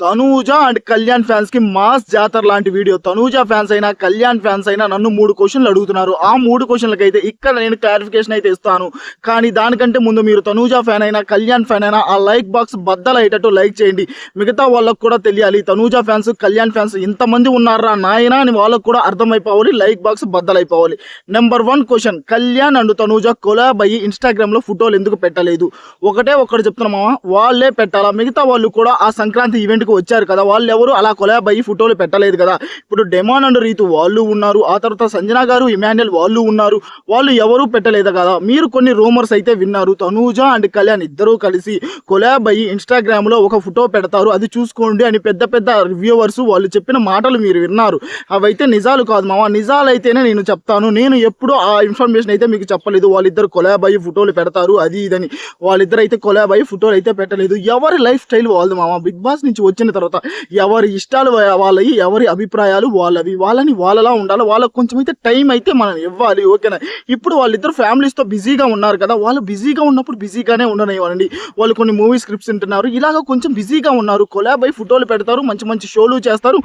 Tanuja and Kalyan ఫ్యాన్స్కి mass జాతర లాంటి వీడియో. తనూజ ఫ్యాన్స్ అయినా కళ్యాణ్ ఫ్యాన్స్ అయినా నన్ను మూడు క్వశ్చన్లు అడుగుతున్నారు. ఆ మూడు క్వశ్చన్లకి అయితే ఇక్కడ నేను క్లారిఫికేషన్ అయితే ఇస్తాను. కానీ దానికంటే ముందు మీరు తనూజ ఫ్యాన్ అయినా కళ్యాణ్ ఫ్యాన్ అయినా ఆ లైక్ బాక్స్ బద్దలయ్యేటట్టు లైక్ చేయండి. మిగతా వాళ్ళకు కూడా తెలియాలి తనూజ ఫ్యాన్స్ కళ్యాణ్ ఫ్యాన్స్ ఇంతమంది ఉన్నారా నాయనా అని వాళ్ళకు కూడా అర్థమైపోవాలి like box బద్దలైపోవాలి. Number one question Kalyan and Tanuja collab అయ్యి ఇన్స్టాగ్రామ్లో ఫోటోలు ఎందుకు పెట్టలేదు? ఒకటే ఒక్కటి చెప్తున్నామా వాళ్ళే పెట్టాలా? మిగతా వాళ్ళు కూడా ఆ సంక్రాంతి ఈవెంట్ కి వచ్చారు కదా వాళ్ళు ఎవరు అలా కొలాబ్ అయ్యి ఫోటోలు పెట్టలేదు కదా. ఇప్పుడు డెమాన్ అండ్ రీతు వాళ్ళు ఉన్నారు ఆ తర్వాత సంజన గారు ఇమాన్యుల్ వాళ్ళు ఉన్నారు వాళ్ళు ఎవరు పెట్టలేదు కదా. మీరు కొన్ని రూమర్స్ అయితే విన్నారు తనూజ అండ్ కళ్యాణ్ ఇద్దరూ కలిసి కొలాబ్ అయ్యి ఇన్స్టాగ్రామ్లో ఒక ఫోటో పెడతారు అది చూసుకోండి అని పెద్ద పెద్ద రివ్యూవర్స్ వాళ్ళు చెప్పిన మాటలు మీరు విన్నారు. అవైతే నిజాలు కాదు మామ నిజాలు అయితేనే నేను చెప్తాను. నేను ఎప్పుడు ఆ ఇన్ఫర్మేషన్ అయితే మీకు చెప్పలేదు. వాళ్ళిద్దరు కొలాబ్ అయ్యి ఫోటోలు పెడతారు అది ఇదని. వాళ్ళిద్దరు అయితే కొలాబ్ అయ్యి ఫోటోలు అయితే పెట్టలేదు. ఎవరి లైఫ్ స్టైల్ వాళ్ళు మామ బిగ్ బాస్ నుంచి వచ్చి వచ్చిన తర్వాత ఎవరి ఇష్టాలు వాళ్ళవి ఎవరి అభిప్రాయాలు వాళ్ళవి. వాళ్ళని వాళ్ళలా ఉండాలి. వాళ్ళకి కొంచెం అయితే టైం అయితే మనం ఇవ్వాలి ఓకేనా? ఇప్పుడు వాళ్ళిద్దరు ఫ్యామిలీస్తో బిజీగా ఉన్నారు కదా. వాళ్ళు బిజీగా ఉన్నప్పుడు బిజీగానే ఉండనివ్వండి. వాళ్ళు కొన్ని మూవీ స్క్రిప్ట్స్ వింటున్నారు. ఇలాగ కొంచెం బిజీగా ఉన్నారు. కొలాబ్ అయి ఫోటోలు పెడతారు. మంచి మంచి షోలు చేస్తారు.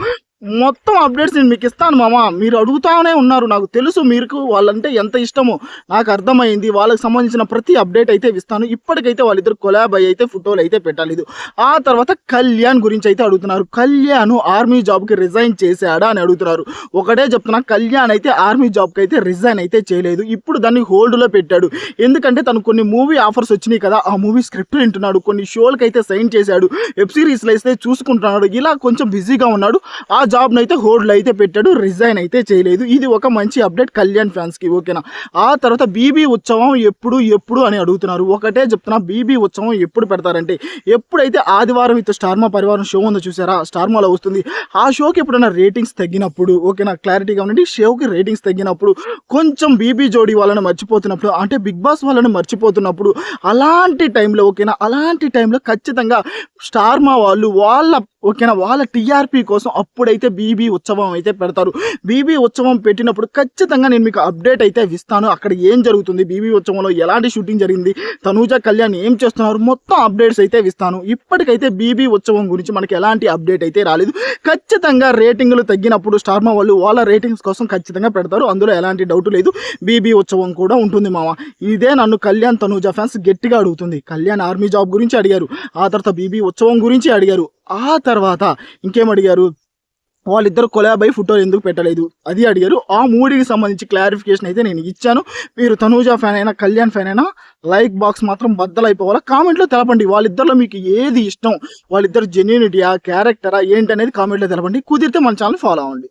మొత్తం అప్డేట్స్ నేను మీకు ఇస్తాను మామ. మీరు అడుగుతానే ఉన్నారు. నాకు తెలుసు మీకు వాళ్ళంటే ఎంత ఇష్టమో. నాకు అర్థమైంది. వాళ్ళకి సంబంధించిన ప్రతి అప్డేట్ అయితే ఇస్తాను. ఇప్పటికైతే వాళ్ళిద్దరు కొలాబ్ అయ్యి అయితే ఫోటోలు అయితే పెట్టలేదు. ఆ తర్వాత కళ్యాణ్ గురించి అయితే అడుగుతున్నారు. కళ్యాణ్ ఆర్మీ జాబ్కి రిజైన్ చేశాడా అని అడుగుతున్నారు. ఒకటే చెప్తున్నా కళ్యాణ్ అయితే ఆర్మీ జాబ్కి అయితే రిజైన్ అయితే చేయలేదు. ఇప్పుడు దాన్ని హోల్డ్లో పెట్టాడు. ఎందుకంటే తను కొన్ని మూవీ ఆఫర్స్ వచ్చినాయి కదా. ఆ మూవీ స్క్రిప్ట్ వింటున్నాడు. కొన్ని షోలకి అయితే సైన్ చేశాడు. వెబ్ సిరీస్లో అయితే చూసుకుంటున్నాడు. ఇలా కొంచెం బిజీగా ఉన్నాడు. ఆ జాబ్ను అయితే హోల్డ్లో అయితే పెట్టాడు రిజైన్ అయితే చేయలేదు. ఇది ఒక మంచి అప్డేట్ కళ్యాణ్ ఫ్యాన్స్కి ఓకేనా? ఆ తర్వాత బీబీ ఉత్సవం ఎప్పుడు ఎప్పుడు అని అడుగుతున్నారు. ఒకటే చెప్తున్నా బీబీ ఉత్సవం ఎప్పుడు పెడతారంటే ఎప్పుడైతే ఆదివారం విత్ స్టార్మా పరివారం షో ఉందో చూసారా? స్టార్మాలో వస్తుంది. ఆ షోకి ఎప్పుడైనా రేటింగ్స్ తగ్గినప్పుడు ఓకేనా? క్లారిటీగా ఉండండి షోకి రేటింగ్స్ తగ్గినప్పుడు కొంచెం బీబీ జోడీ వాళ్ళని మర్చిపోతున్నప్పుడు అంటే బిగ్ బాస్ వాళ్ళని మర్చిపోతున్నప్పుడు అలాంటి టైంలో ఓకేనా? అలాంటి టైంలో ఖచ్చితంగా స్టార్మా వాళ్ళు వాళ్ళ ఓకేనా? వాళ్ళ టీఆర్పీ కోసం అప్పుడైతే బీబీ ఉత్సవం అయితే పెడతారు. బీబీ ఉత్సవం పెట్టినప్పుడు ఖచ్చితంగా నేను మీకు అప్డేట్ అయితే ఇస్తాను. అక్కడ ఏం జరుగుతుంది? బీబీ ఉత్సవంలో ఎలాంటి షూటింగ్ జరిగింది? తనూజ కళ్యాణ్ ఏం చేస్తున్నారు? మొత్తం అప్డేట్స్ అయితే ఇస్తాను. ఇప్పటికైతే బీబీ ఉత్సవం గురించి మనకి ఎలాంటి అప్డేట్ అయితే రాలేదు. ఖచ్చితంగా రేటింగ్లు తగ్గినప్పుడు స్టార్మా వాళ్ళు వాళ్ళ రేటింగ్స్ కోసం ఖచ్చితంగా పెడతారు. అందులో ఎలాంటి డౌట్ లేదు. బీబీ ఉత్సవం కూడా ఉంటుంది మామ ఇదే నన్ను కళ్యాణ్ తనూజ ఫ్యాన్స్ గట్టిగా అడుగుతుంది. కళ్యాణ్ ఆర్మీ జాబ్ గురించి అడిగారు. ఆ తర్వాత బీబీ ఉత్సవం గురించి అడిగారు. ఆ తర్వాత ఇంకేం అడిగారు? వాళ్ళిద్దరు కొలాబ్ అయి ఫోటోలు ఎందుకు పెట్టలేదు? అది అడిగారు. ఆ మూడికి సంబంధించి క్లారిఫికేషన్ అయితే నేను ఇచ్చాను. మీరు తనూజ ఫ్యాన్ అయినా కళ్యాణ్ ఫ్యాన్ అయినా లైక్ బాక్స్ మాత్రం బద్దలైపోవాలా? కామెంట్లో తెలపండి. వాళ్ళిద్దరిలో మీకు ఏది ఇష్టం? వాళ్ళిద్దరు జెన్యూనిటీయా క్యారెక్టరా ఏంటి అనేది కామెంట్లో తెలపండి. కుదిరితే మన ఛానల్ ఫాలో అవ్వండి.